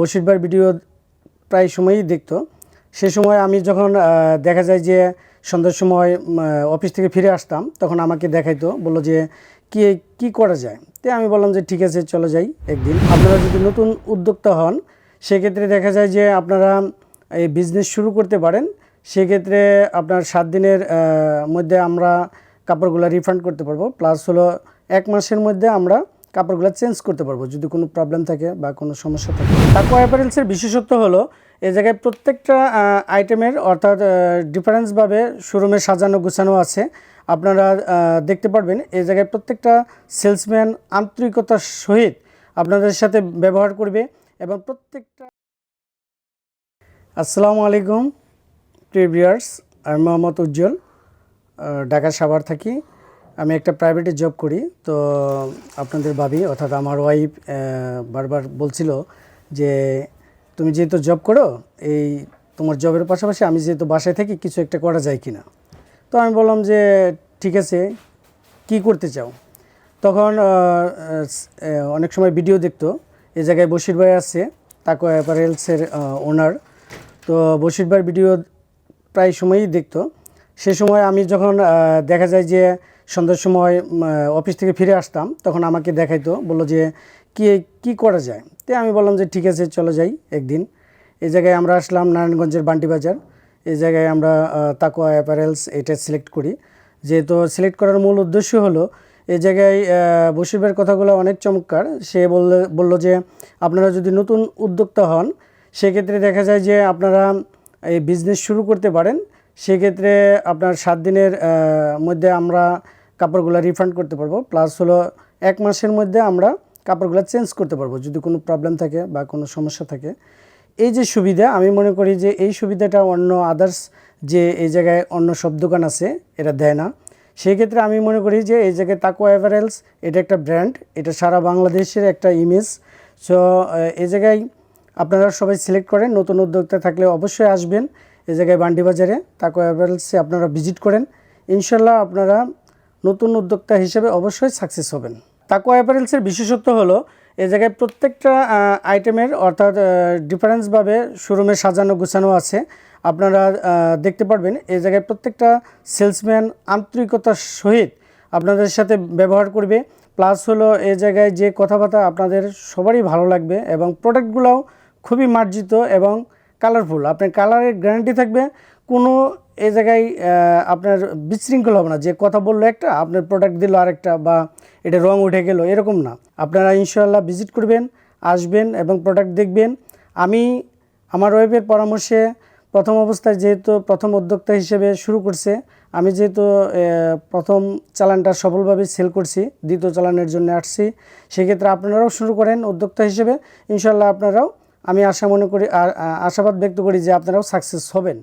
বসিরবার video প্রায় সময়ই দেখতো। সে সময় আমি যখন দেখা যায় যে সন্ধ্যার সময় অফিস থেকে ফিরে আসতাম, তখন আমাকে দেখাইতো, বলল যে, কি কি করা যায়? তো আমি বললাম যে, ঠিক আছে, চলে যাই একদিন। আপনারা যদি নতুন উদ্যোক্তা হন, সেক্ষেত্রে দেখা যায় যে আপনারা এই বিজনেস শুরু করতে পারেন। সেক্ষেত্রে আপনার সাত দিনের মধ্যে আমরা কাপড়গুলো রিফান্ড করতে পারব। প্লাস হলো এক মাসের মধ্যে আমরা কাপড়গুলো চেঞ্জ করতে পারব, যদি কোনো প্রবলেম থাকে বা কোনো সমস্যা থাকে। তারপর অ্যাপারেলসের বিশেষত্ব হলো এ জায়গায় প্রত্যেকটা আইটেমের অর্থাৎ ডিফারেন্সভাবে শোরুমে সাজানো, গোছানো আছে। আপনারা দেখতে পারবেন এ জায়গায় প্রত্যেকটা সেলসম্যান আন্তরিকতার সহিত আপনাদের সাথে ব্যবহার করবে এবং প্রত্যেকটা আসসালামু আলাইকুম, প্রিয় ভিউয়ার্স আমি মোহাম্মদ উজ্জ্বল ঢাকা সাভার থাকি। আমি একটা প্রাইভেটে জব করি, তো আপনাদের ভাবি অর্থাৎ আমার ওয়াইফ বারবার বলছিল যে, তুমি যেহেতু জব করো, এই তোমার জবের পাশাপাশি আমি যেহেতু বাসায় থাকি, কিছু একটা করা যায় কি না তো আমি বললাম যে, ঠিক আছে, কি করতে চাও? তখন অনেক সময় ভিডিও দেখতো, এ জায়গায় বশির ভাই আছে, তাকো অ্যাপারেলসের ওনার তো বশির ভাইয়ের ভিডিও প্রায় সময়ই দেখতো। সে সময় আমি যখন দেখা যায় যে সন্ধ্যার সময় অফিস থেকে ফিরে আসতাম। তখন আমাকে দেখাইতো, বলল যে, কি কি করা যায়? তো আমি বললাম যে, ঠিক আছে, চলে যাই একদিন। এই জায়গায় আমরা আসলাম নারায়ণগঞ্জের বান্টি বাজার। এই জায়গায় আমরা তাকোয়া অ্যাপারেলস এটা সিলেক্ট করি। যেহেতু সিলেক্ট করার মূল উদ্দেশ্য হলো, এই জায়গায় বশিরের কথাগুলো অনেক চমৎকার। সে বললে, বলল যে, আপনারা যদি নতুন উদ্যোক্তা হন, সেক্ষেত্রে দেখা যায় যে, আপনারা এই বিজনেস শুরু করতে পারেন। সেক্ষেত্রে আপনার সাত দিনের মধ্যে আমরা কাপড়গুলো রিফান্ড করতে পারব প্লাস হলো এক মাসের মধ্যে আমরা কাপড়গুলো চেঞ্জ করতে পারব, যদি কোনো প্রবলেম থাকে বা কোনো সমস্যা থাকে। এই যে সুবিধা, আমি মনে করি যে এই সুবিধাটা অন্য আদার্স যে এই জায়গায় অন্য সব দোকান আছে এটা দেয় না। সেই ক্ষেত্রে আমি মনে করি যে এই জায়গায় তাকো অ্যাভারেলস এটা একটা ব্র্যান্ড এটা সারা বাংলাদেশের একটা ইমেজ সো এই জায়গায় আপনারা সবাই সিলেক্ট করেন, নতুন উদ্যোক্তা থাকলে অবশ্যই আসবেন। এই জায়গায় বান্ডি বাজারে, তাকো এভারেলসে আপনারা ভিজিট করেন। ইনশাল্লাহ আপনারা নতুন উদ্যোক্তা হিসেবে অবশ্যই সাকসেস হবেন। তাকো অ্যাপারেলসের বিশেষত্ব হলো, এ জায়গায় প্রত্যেকটা আইটেমের অর্থাৎ ডিফারেন্সভাবে শোরুমে সাজানো, গোছানো আছে। আপনারা দেখতে পারবেন, এ জায়গায় প্রত্যেকটা সেলসম্যান আন্তরিকতার সহিত আপনাদের সাথে ব্যবহার করবে। প্লাস হলো, এ জায়গায় যে কথাবার্তা আপনাদের সবারই ভালো লাগবে এবং প্রোডাক্টগুলোও খুবই মার্জিত এবং কালারফুল। আপনার কালারের গ্যারান্টি থাকবে, কোনো এই জায়গায় আপনার বিশৃঙ্খল হবে না। যে কথা বলল একটা, আপনার প্রোডাক্ট দিল আরেকটা বা এটা রং উঠে গেল, এরকম না। আপনারা ইনশাল্লাহ ভিজিট করবেন, আসবেন এবং প্রোডাক্ট দেখবেন। আমি আমার ওয়েবের পরামর্শে প্রথম অবস্থায় যেহেতু প্রথম উদ্যোক্তা হিসেবে শুরু করছে, আমি যেহেতু প্রথম চালানটা সফলভাবে সেল করছি, দ্বিতীয় চালানের জন্য আসছি, সেক্ষেত্রে আপনারাও শুরু করেন উদ্যোক্তা হিসেবে। ইনশাল্লাহ আপনারাও আমি আশা মনে করি আশাবাদ ব্যক্ত করি যে আপনারাও সাকসেস হবেন।